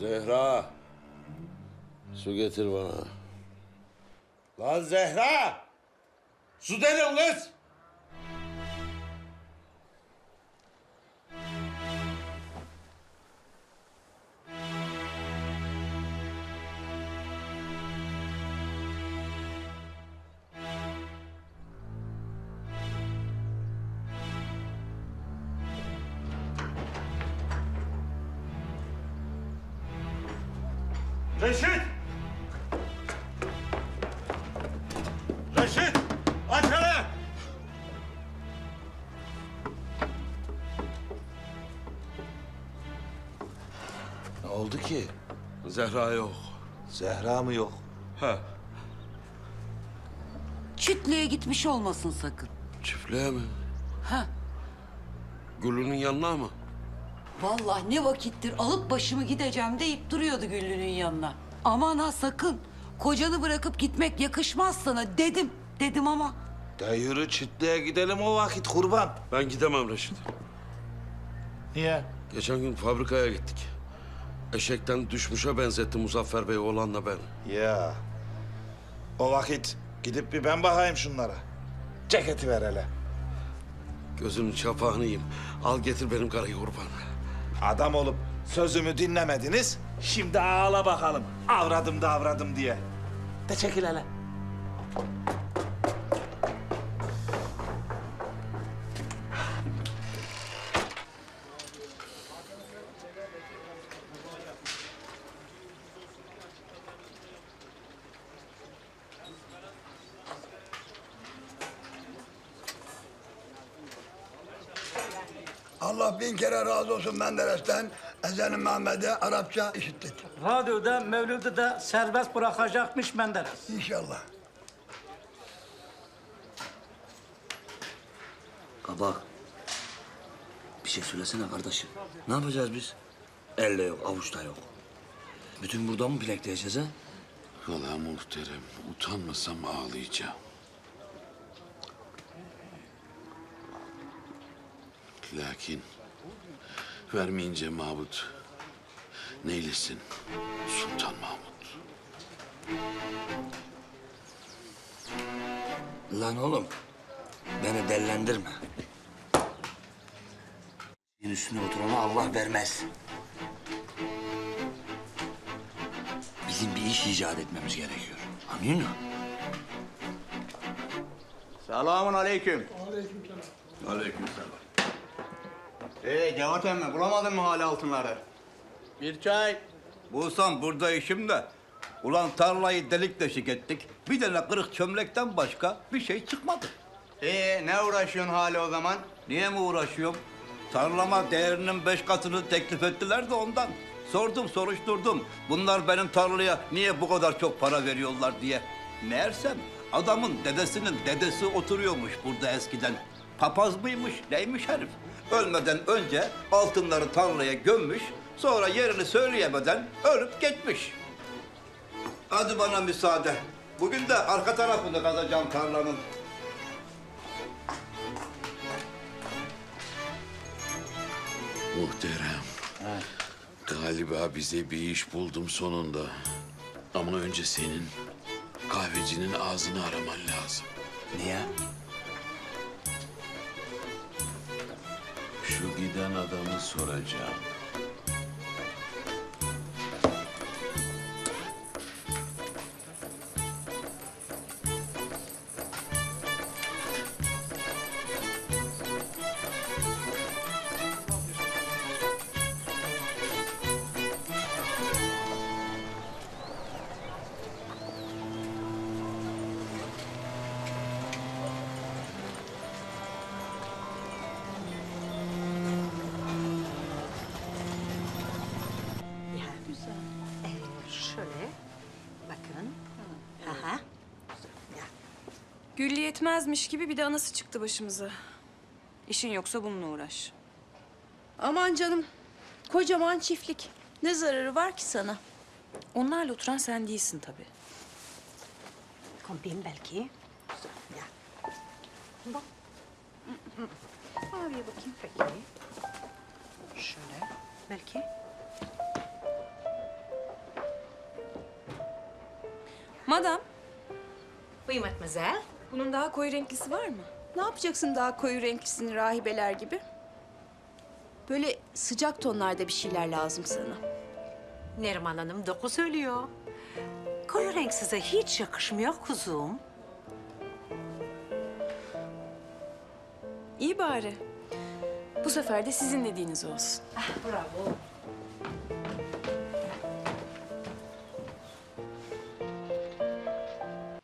Zehra. Su getir bana. Lan Zehra! Su dedim kız! Reşit! Reşit! Aç hele! Ne oldu ki? Zehra yok. Zehra mı yok? Ha, Çiftliğe gitmiş olmasın sakın. çiftliğe mi? Ha, Gülünün yanına mı? Vallahi ne vakittir alıp başımı gideceğim deyip duruyordu Güllü'nün yanına. Aman ha sakın. Kocanı bırakıp gitmek yakışmaz sana dedim. Dedim ama De yürü çiftliğe gidelim o vakit kurban. Ben gidemem Reşit. Niye? Geçen gün fabrikaya gittik. Eşekten düşmüşe benzetti Muzaffer Bey oğlanla ben. Ya. O vakit gidip bir ben bakayım şunlara. Ceketi ver hele. Gözünün çapağını yiyeyim. Al getir benim karıyı kurban. Adam olup sözümü dinlemediniz. Şimdi ağla bakalım. Avradım da avradım diye. De çekil hele. Allah bin kere razı olsun Menderes'ten. Ezan-ı Mehmet'e Arapça işittik. Radyoda, Mevlüt'ü de serbest bırakacakmış Menderes. İnşallah. Kabak. Bir şey söylesene kardeşim. Ne yapacağız biz? Elle yok, avuçta yok. Bütün burada mı bilekleyeceğiz ha? Vallahi muhterem, utanmasam ağlayacağım. Lakin vermeyince Mahmut neylesin Sultan Mahmut. Lan oğlum, beni dellendirme. Yin üstüne oturana Allah vermez. Bizim bir iş icat etmemiz gerekiyor. Anlıyor musun? Selamun aleyküm. Aleykümselam. Ee Cevat emmi bulamadın mı hala altınları? Bir çay. Bulsam burada işim de. Ulan tarlayı delik deşik ettik. Bir tane kırık çömlekten başka bir şey çıkmadı. Ee ne uğraşıyorsun hala o zaman? Niye mi uğraşıyorum? Tarlama değerinin beş katını teklif ettiler de ondan. Sordum, soruşturdum. Bunlar benim tarlaya niye bu kadar çok para veriyorlar diye. Meğersem adamın dedesinin dedesi oturuyormuş burada eskiden. Papaz mıymış, neymiş herif? Ölmeden önce altınları tarlaya gömmüş, sonra yerini söyleyemeden ölüp gitmiş. Hadi bana müsaade. Bugün de arka tarafını kazacağım tarlanın. Muhterem. Galiba bize bir iş buldum sonunda. Ama önce senin kahvecinin ağzını araman lazım. Niye? Şu giden adamı soracağım. yetmezmiş gibi bir de anası çıktı başımıza. İşin yoksa bununla uğraş. Aman canım. Kocaman çiftlik. Ne zararı var ki sana? Onlarla oturan sen değilsin tabii. Kompiyim belki. Ya. Bak. Abiye bakayım peki. Şöyle. Belki. Madam. Oui, mademoiselle bunun daha koyu renklisi var mı? Ne yapacaksın daha koyu renklisini rahibeler gibi? Böyle sıcak tonlarda bir şeyler lazım sana. Neriman Hanım doku söylüyor. Koyu renk size hiç yakışmıyor kuzum. İyi bari. Bu sefer de sizin dediğiniz olsun. Bravo.